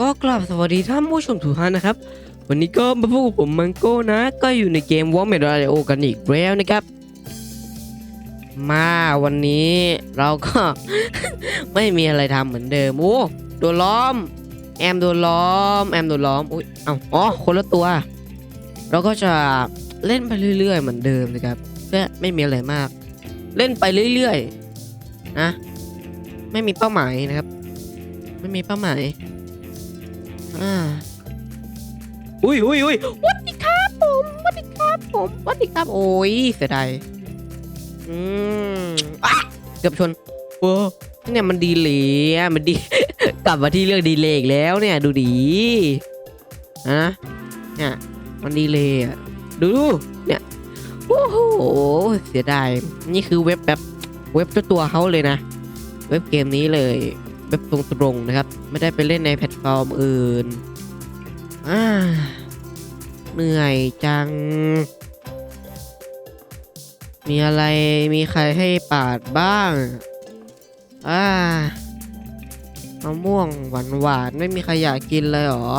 ก็กลับสวัสดีท่านผู้ชมทุกท่านนะครับ วันนี้ก็มาพบกับผมมังโก้นะ ก็อยู่ในเกมวอร์มเมดราโอกันอีกแล้วนะครับ มาวันนี้เราก็ ไม่มีอะไรทำเหมือนเดิม โอ้โดนล้อม แอมโดนล้อม แอมโดนล้อมอุ้ยเอ้าอ๋อคนละตัว เราก็จะเล่นไปเรื่อย ๆ เหมือนเดิมนะครับก็ไม่มีอะไรมาก เล่นไปเรื่อยๆนะไม่มีเป้าหมายนะครับ ไม่มีเป้าหมาย อ่าอุ้ยอุ้ยอุ้ยวัสดีครับผมวัสดีครับผมวัสดีครับ โอ้ยเสียดายอืมอะเกือบชนโอ้เนี่ยมันดีเลยอะมันดี กลับมาที่เรื่องดีเลยอีกแล้วเนี่ยดูดีนะเนี่ยมันดีเลยอะดูดูเนี่ยโอ้โหเสียดายนี่คือเว็บแบบเว็บเจ้าตัวเขาเลยนะ เว็บเกมนี้เลย เว็บตรงๆนะครับ ไม่ได้ไปเล่นในแพลตฟอร์มอื่นอ่าเหนื่อยจัง มีอะไรมีใครให้ปาดบ้างอ่ามะม่วงหวานหวานๆไม่มีใครอยากกินเลยเหรอ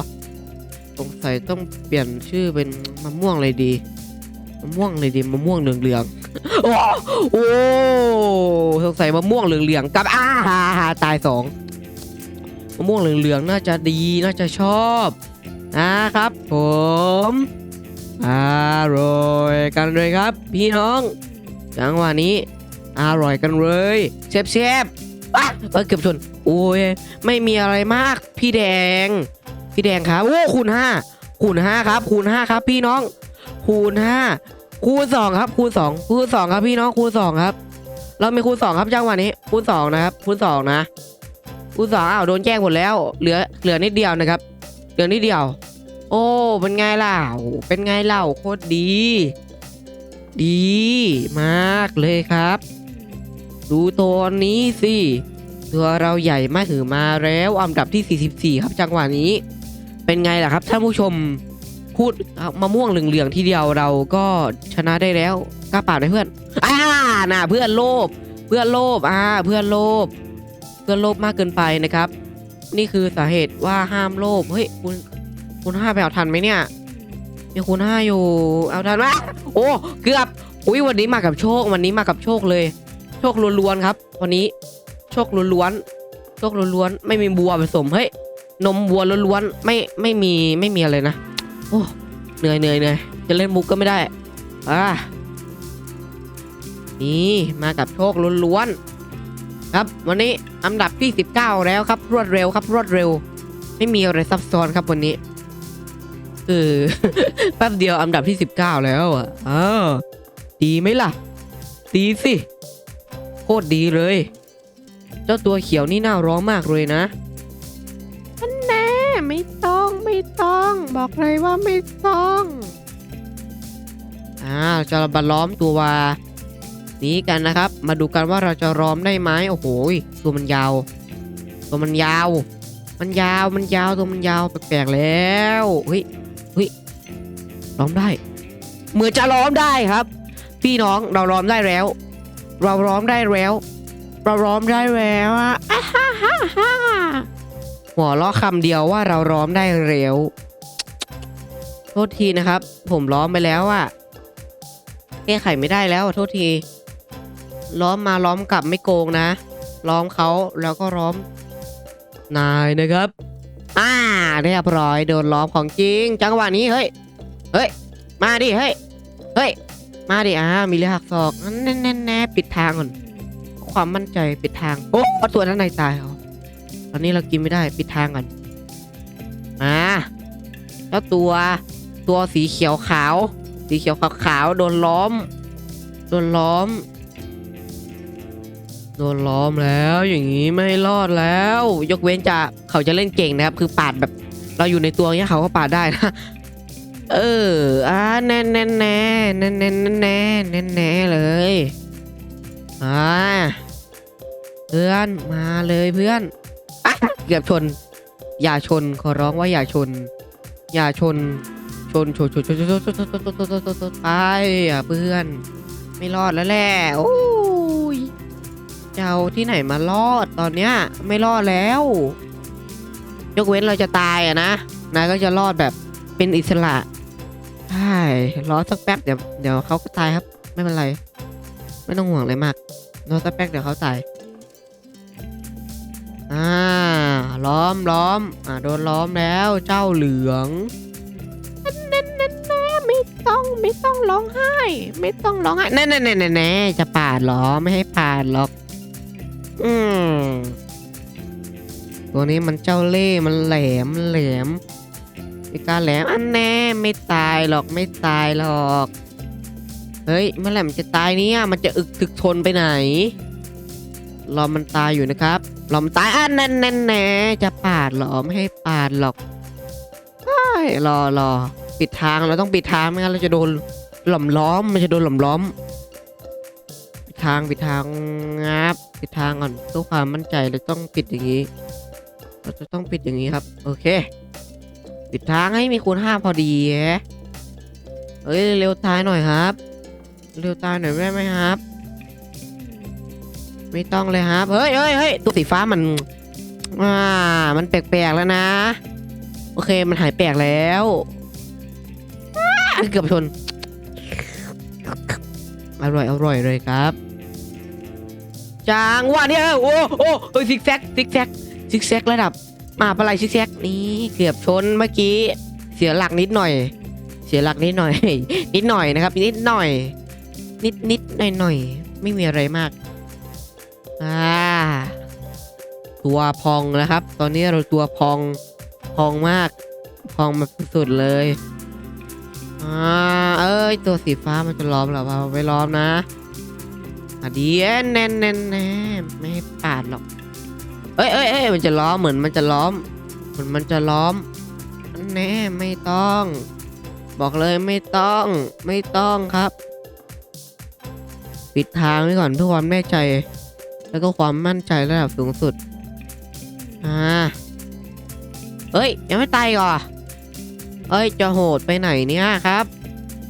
สงสัยต้องเปลี่ยนชื่อเป็นมะม่วงเลยดี มะม่วงเลยดีมะม่วงเหลืองๆโอ้โอ้สงสัยมะม่วงเหลืองๆกับอ้าฮาฮาตายสองมะม่วงเหลืองๆน่าจะดีน่าจะชอบนะครับ ผมอร่อยกันเลยครับ พี่น้องจังหวะนี้อร่อยกันเลยเชฟเชฟอะเอ้ยเกือบชนโอ้ยไม่มีอะไรมาก พี่แดง พี่แดงครับโอ้คูณห้าคูณห้าครับคูณห้าครับ พี่น้อง คูณห้าคูณสองครับคูณสองคูณสองครับพี่น้องคูณสองครับ เรามีคูณสองครับจังหวะนี้คูณสองนะครับคูณสองนะคูณสองอ้าวโดนแจ้งหมดแล้ว เหลือเหลือนิดเดียวนะครับเหลือนิดเดียว โอ้เป็นไงล่ะเป็นไงเล่าโคตรดี ดีมากเลยครับ ดูตัวนี้สิตัวเราใหญ่มาถือมาแล้วอันดับที่ 44 ครับจังหวะนี้ เป็นไงล่ะครับท่านผู้ชม พูดมะม่วงเหลืองๆทีเดียวเราก็ชนะได้แล้วกล้าเปล่าไหมเพื่อนอ่าน่ะเพื่อนโลภเพื่อนโลภอ่าเพื่อนโลภเพื่อนโลภมากเกินไปนะครับ นี่คือสาเหตุว่าห้ามโลภเฮ้ยคุณคุณห้าไปเอาทันไหมเนี่ยมีคุณห้าอยู่เอาทันไหมโอ้เกือบอุ้ยวันนี้มากับโชควันนี้มากับโชคเลย โชคล้วนๆครับวันนี้โชคล้วนๆโชคล้วนๆไม่มีบัวผสมเฮ้ยนมวัวล้วนๆไม่ไม่มีไม่มีอะไรนะ โอ้เหนื่อยเหนื่อยเหนื่อยจะเล่นมุกก็ไม่ได้อ่านี่มากับโชคล้วนๆครับวันนี้อันดับที่ 19 แล้วครับ รวดเร็วครับ รวดเร็ว ไม่มีอะไรซับซ้อนครับวันนี้เออแป๊บเดียวอันดับที่ 19 แล้วอะอ้าดีไหมล่ะ ดีสิโคตรดีเลย เจ้าตัวเขียวนี่น่าร้องมากเลยนะ ต้อง บอกเลยว่าไม่ต้องอ่าจะบันล้อมตัววานี้กันนะครับ มาดูกันว่าเราจะล้อมได้ไหมโอ้โหตัวมันยาว ตัวมันยาว มันยาวมันยาวตัวมันยาวแปลกๆแล้วเฮ้ยเฮ้ยล้อมได้เหมือนจะล้อมได้ครับ พี่น้องเราล้อมได้แล้ว เราร้องได้แล้ว เราร้องได้แล้วอะอะฮ่าฮ่าฮ่า หัวเราะคำเดียวว่าเราร้องได้เร็ว โทษทีนะครับ ผมร้องไปแล้วอะแก้ไขไม่ได้แล้วโทษที ล้อมมาล้อมกลับไม่โกงนะ ล้อมเขาแล้วก็ล้อม นายนะครับอ่าเรียบร้อยโดนล้อมของจริง จังหวะนี้เฮ้ยเฮ้ย มาดิเฮ้ยเฮ้ยมาดิอ่ามีเรือหักศอกแน่แน่แน่ปิดทางก่อนความมั่นใจปิดทางโอ้เพระตัวนั้นในตายเหรอ อนนี้เรากินไม่ได้ปิดทางก่อนมาแล้วตัวตัวสีเขียวขาว สีเขียวขาวขาวโดนล้อม โดนล้อม โดนล้อมแล้วอย่างนี้ไม่รอดแล้ว ยกเว้นจะเขาจะเล่นเก่งนะครับ คือปาดแบบเราอยู่ในตัวเนี้ยเขาก็ปาดได้นะเอออ่าแน่นแน่นแน่แน่นแน่นแน่แน่แน่เลยอ่าเพื่อนมาเลยเพื่อน เกือบชน อย่าชนขอร้องว่าอย่าชน อย่าชน ชนชนชนชนชนชนชนชนชนชนชนไปอะเพื่อน ไม่รอดแล้วแหละโอ้ยจะเอาที่ไหนมารอดตอนเนี้ย ไม่รอดแล้ว ยกเว้นเราจะตายอะนะนายก็จะรอดแบบเป็นอิสระใช่รอสักแป๊บเดี๋ยวเดี๋ยวเขาก็ตายครับ ไม่เป็นไร ไม่ต้องห่วงเลยมากรอสักแป๊บเดี๋ยวเขาตาย อ่าล้อมล้อมอ่าโดนล้อมแล้วเจ้าเหลืองนั่นนั่นแน่ไม่ต้องไม่ต้องร้องไห้ ไม่ต้องร้องไห้แน่แน่แน่แน่แน่จะปาดหรอไม่ให้ปาดหรอก อืมตัวนี้มันเจ้าเล่มันแหลมแหลมมีการแหลมอันแน่ไม่ตายหรอกไม่ตายหรอกเฮ้ยเมื่อไหร่มันจะตายเนี่ยมันจะอึกถึกทนไปไหนรอมันตายอยู่นะครับ รอมตายอันแน่แน่แน่จะปาดหรอไม่ให้ปาดหรอกใช่รอรอปิดทางเราต้องปิดทางไม่งั้นเราจะโดนหล่อมล้อมมันจะโดนหล่อมล้อมปิดทางปิดทางงับปิดทางก่อนเพื่อความมั่นใจเราต้องปิดอย่างนี้ เราจะต้องปิดอย่างนี้ครับ โอเค ปิดทางให้มีคูณห้าพอดีเฮ้ยเร็วตายหน่อยครับ เร็วตายหน่อยได้ไหมครับ ไม่ต้องเลยครับเฮ้ยเฮ้ยเฮ้ยตัวสีฟ้ามันอ่ามันแปลกๆแล้วนะ โอเคมันหายแปลกแล้วเกือบชน อร่อยอร่อยเลยครับจางว่าเนี่ยโอ้โอ้โอ้ยซิกแซกซิกแซกซิกแซกระดับมาปลายซิกแซกนี่เกือบชนเมื่อกี้ เสียหลักนิดหน่อย เสียหลักนิดหน่อย นิดหน่อยนะครับ นิดหน่อย นิดนิดหน่อยหน่อยไม่มีอะไรมาก อ่า ตัวพองนะครับ ตอนนี้เราตัวพองพองมาก พองแบบสุดเลยอ่าเอ้ย ตัวสีฟ้ามันจะล้อมหรอวะไปล้อมนะอะดีแน่นแน่นแน่ไม่ปาดหรอกเอ้ยเอ้ยเอ้ยมันจะล้อมเหมือนมันจะล้อมเหมือนมันจะล้อมแน่ไม่ต้อง บอกเลยไม่ต้องไม่ต้องครับ ปิดทางไว้ก่อนเพื่อความแน่ใจ แล้วก็ความมั่นใจระดับสูงสุด อ่า เฮ้ย ยังไม่ตายอีก่อเอ้ย จะโหดไปไหนเนี่ยครับ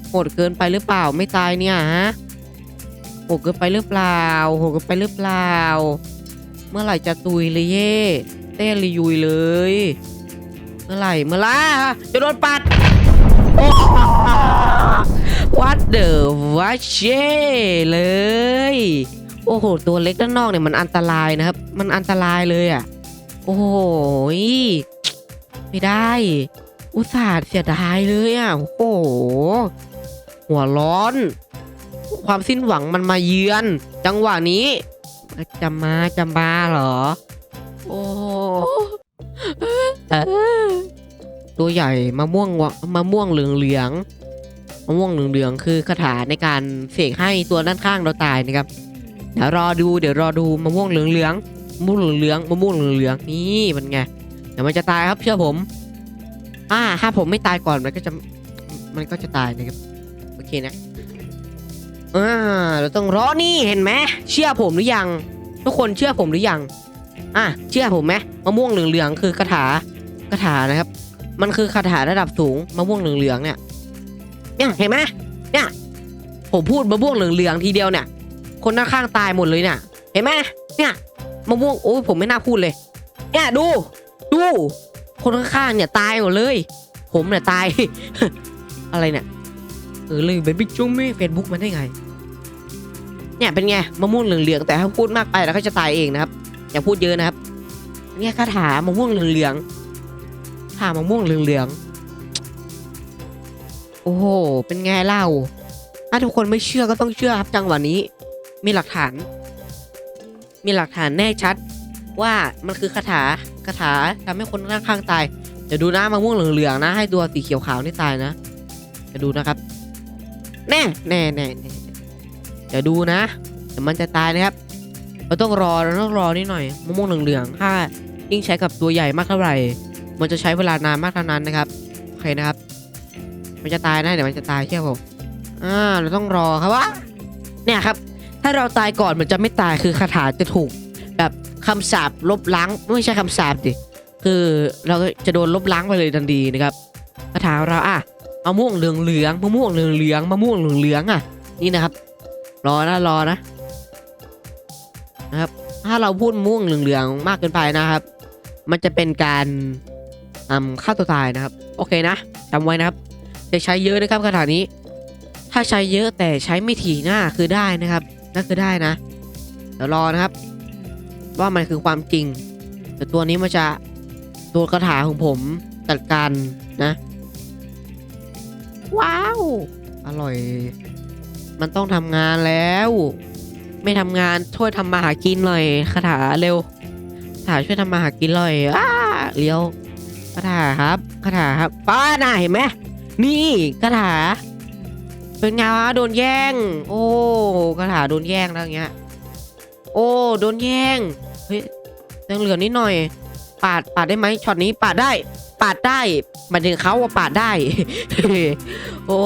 โหดเกินไปหรือเปล่า ไม่ตายเนี่ยฮะ โหดเกินไปหรือเปล่า โหดเกินไปหรือเปล่า เมื่อไหร่จะตุยเลยเย่เต้รียุยเลย เมื่อไหร่ เมื่อไหร่จะโดนปัดโอ้ What the วัชเช่เลย โอ้โห ตัวเล็กด้านนอกเนี่ยมันอันตรายนะครับ มันอันตรายเลยอะ โอ้โหไม่ได้ อุตส่าห์เสียดายเลยอะ โอ้โห หัวร้อน ความสิ้นหวังมันมาเยือน จังหวะนี้ จะมาจะมาเหรอ โอ้ตัวใหญ่มะม่วงมะม่วงเหลืองเหลืองมะม่วงเหลืองเหลืองคือคาถาในการเสกให้ตัวด้านข้างเราตายนะครับ เดี๋ยวรอดูเดี๋ยวรอดูมะม่วงเหลืองเหลืองๆมะม่วงเหลืองเหลืองๆมะม่วงเหลืองเหลืองๆนี่มันไงเดี๋ยวมันจะตายครับเชื่อผม อ่าถ้าผมไม่ตายก่อนมันก็จะมันก็จะตายนะครับโอเคนะอ่าเราต้องรอนี่เห็นไหมเชื่อผมหรือยัง ทุกคนเชื่อผมหรือยังอะเชื่อผมไหมมะม่วงเหลืองๆคือคาถาคาถานะครับ มันคือคาถาระดับสูงมะม่วงเหลืองๆเนี่ยเนี่ยเห็นไหมเนี่ยผมพูดมะม่วงเหลืองๆทีเดียวเนี่ย คนหน้าข้างตายหมดเลยเนี่ยเห็นไหมเนี่ยมะม่วงโอ้ยผมไม่น่าพูดเลยเนี่ยดู ดู คนข้างๆเนี่ยตายหมดเลย ผมเนี่ยตาย อะไรเนี่ยเออเลยเป็นบิ๊กจุ้มไม่เฟซบุ๊กมันได้ไง เนี่ยเป็นไงมะม่วงเหลืองๆแต่ถ้าพูดมากไปแล้วก็จะตายเองนะครับอย่าพูดเยอะนะครับ เนี่ยคาถามะม่วงเหลืองๆถามะม่วงเหลืองๆโอ้โหเป็นไงเล่าถ้าทุกคนไม่เชื่อก็ต้องเชื่อครับจังหวะนี้ มีหลักฐาน มีหลักฐานแน่ชัด ว่ามันคือคาถาคาถาทำให้คนข้างๆตายเดี๋ยวดูนะมะม่วงเหลืองๆนะ ให้ตัวสีเขียวขาวนี่ตายนะเดี๋ยวดูนะครับแน่แน่แน่แน่เดี๋ยวดูนะเดี๋ยวมันจะตายนะครับเราต้องรอเราต้องรอนิดหน่อยมะม่วงเหลืองๆถ้ายิ่งใช้กับตัวใหญ่มากเท่าไหร่ มันจะใช้เวลานานมากเท่านั้นนะครับโอเคนะครับ มันจะตายนะเดี๋ยวมันจะตายเชื่อผมอ่าเราต้องรอครับว่าเนี่ยครับ ถ้าเราตายก่อนมันจะไม่ตายคือคาถาจะถูก แบบคำสาปลบล้างไม่ใช่คำสาปดิคือเราจะโดนลบล้างไปเลยทันทีนะครับคาถาเราอะมะม่วงเหลืองเหลืองมะม่วงเหลืองเหลืองมะม่วงเหลืองเหลืองอะ นี่นะครับ รอนะรอนะนะครับ ถ้าเราพูดม่วงเหลืองๆมากเกินไปนะครับ มันจะเป็นการอืมฆ่าตัวตายนะครับ โอเคนะจำไว้นะครับจะใช้เยอะนะครับคาถานี้ ถ้าใช้เยอะแต่ใช้ไม่ถี่หน้าคือได้นะครับ นั่นคือได้นะ เดี๋ยวรอนะครับ ว่ามันคือความจริง แต่ตัวนี้มันจะตัวคาถาของผมจัดการนะ ว้าว อร่อย มันต้องทำงานแล้ว ไม่ทำงานช่วยทำมาหากินหน่อยคาถาเร็วคาถาช่วยทำมาหากินหน่อยอ้าเลี้ยวคาถาครับคาถาครับป้าหน่าเห็นไหมนี่คาถา เป็นไงวะโดนแย่ง โอ้คาถาโดนแย่งแล้วอย่างเงี้ย โอ้โดนแย่งเฮ้ยยังเหลือนิดหน่อย ปาดปาดได้ไหมช็อตนี้ปาดได้ ปาดได้หมายถึงเขาว่าปาดได้ โอ้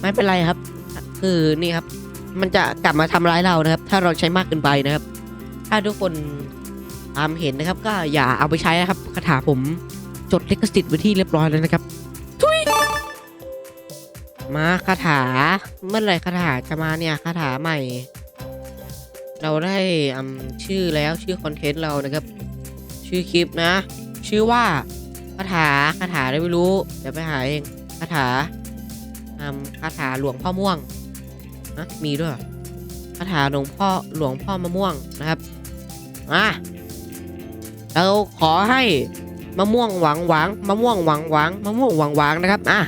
ไม่เป็นไรครับ คือนี่ครับ มันจะกลับมาทำร้ายเรานะครับ ถ้าเราใช้มากเกินไปนะครับ ถ้าทุกคนตามเห็นนะครับ ก็อย่าเอาไปใช้นะครับคาถาผมจดลิขสิทธิ์ไว้ที่เรียบร้อยแล้วนะครับ มาคาถา เมื่อไรคาถาจะมาเนี่ยคาถาใหม่ เราได้อืมชื่อแล้วชื่อคอนเทนต์เรานะครับ ชื่อคลิปนะ ชื่อว่าคาถาคาถาได้ไม่รู้เดี๋ยวไปหาเองคาถาอืมคาถาหลวงพ่อม่วงนะมีด้วยคาถาหลวงพ่อหลวงพ่อมะม่วงนะครับอะเราขอให้มะม่วงหวังหวังมะม่วงหวังหวังมะม่วงหวังหวังนะครับอะ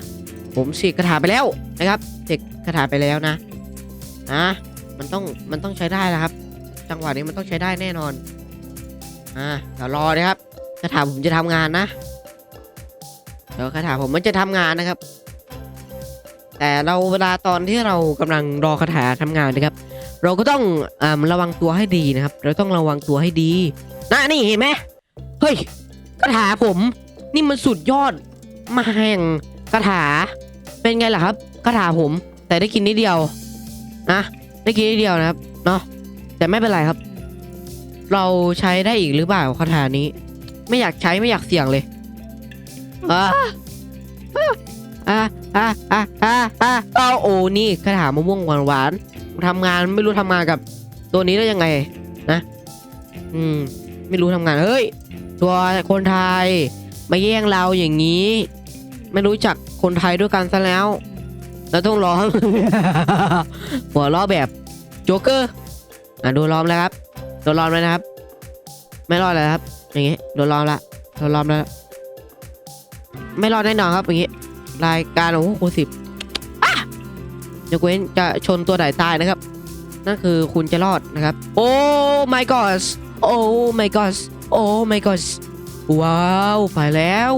ผมเสกคาถาไปแล้วนะครับเสกคาถาไปแล้วนะนะมันต้องมันต้องใช้ได้แล้วครับ จังหวะนี้มันต้องใช้ได้แน่นอนอ่าเดี๋ยวรอนะครับคาถาผมจะทำงานนะเดี๋ยวคาถาผมมันจะทำงานนะครับ แต่เราเวลาตอนที่เรากำลังรอคาถาทำงานนะครับ เราก็ต้องอ่าระวังตัวให้ดีนะครับ เราต้องระวังตัวให้ดีนะนี่เห็นไหมเฮ้ยคาถาผม นี่มันสุดยอดมาแห่งคาถา เป็นไงล่ะครับคาถาผม แต่ได้กินนิดเดียวนะได้กินนิดเดียวนะครับเนาะแต่ไม่เป็นไรครับ เราใช้ได้อีกหรือเปล่าคาถานี้ ไม่อยากใช้ไม่อยากเสี่ยงเลยอ่าอ่าอ่าอ่าอ่าอ่าเอาโอ้นี่คาถามะม่วงหวานหวานๆทำงานไม่รู้ทำงานกับตัวนี้ได้ยังไงนะ อืม ไม่รู้ทำงานเฮ้ย ตัวคนไทยมาแย่งเราอย่างนี้ ไม่รู้จักคนไทยด้วยกันซะแล้ว เราต้องร้องหัวล้อแบบโจ๊กเกอร์อะดูล้อมแล้วครับโดนล้อมแล้วนะครับ ไม่รอดแล้วครับ อย่างงี้โดนล้อมละโดนล้อมแล้ว ไม่รอดแน่นอนครับ อย่างงี้ รายการของพวกคุณสิบอะยกเว้นจะชนตัวไหนตายนะครับ นั่นคือคุณจะรอดนะครับ โอ้ my god โอ้ my god โอ้ my god ว้าว ไปแล้ว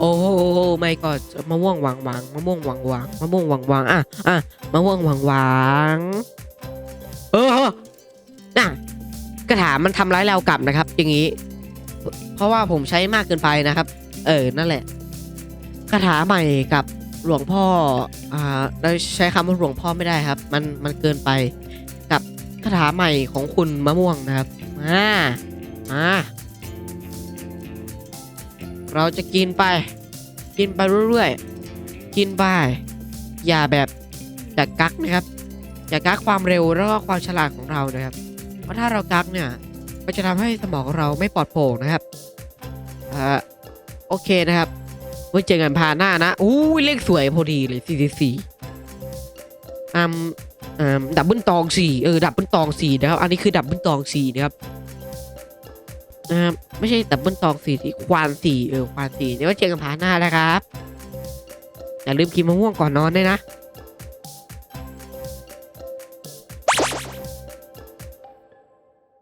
โอ้ my god มะม่วงหวางหวางมะม่วงหวางหวางมะม่วงหวางหวางอะอะมะม่วงหวางหวางเออน่ะกระถามันทำร้ายเรากลับนะครับ อย่างนี้ เพราะว่าผมใช้มากเกินไปนะครับ เออนั่นแหละคาถาใหม่กับหลวงพ่ออ่าเราใช้คำว่าหลวงพ่อไม่ได้ครับ มันมันเกินไปกับคาถาใหม่ของคุณมะม่วงนะครับมามา เราจะกินไป กินไปเรื่อยๆ กินไป อย่าแบบอย่ากักนะครับ อย่ากักความเร็วแล้วก็ความฉลาดของเรานะครับ เพราะถ้าเรากักเนี่ยมันจะทำให้สมองเราไม่ปลอดโปร่งนะครับอ่าโอเคนะครับไว้เจอกันพาหน้านะอู้เลขสวยพอดีเลย44อืมอืมดับเบิลตองสี่เออดับเบิลตองสี่นะครับ อันนี้คือดับเบิลตองสี่นะครับอ่า ไม่ใช่ดับเบิลตองสี่ที่ควานสี่เออควานสี่เดี๋ยวเจอกันพาหน้านะครับอย่าลืมกินมะม่วงก่อนนอนด้วยนะ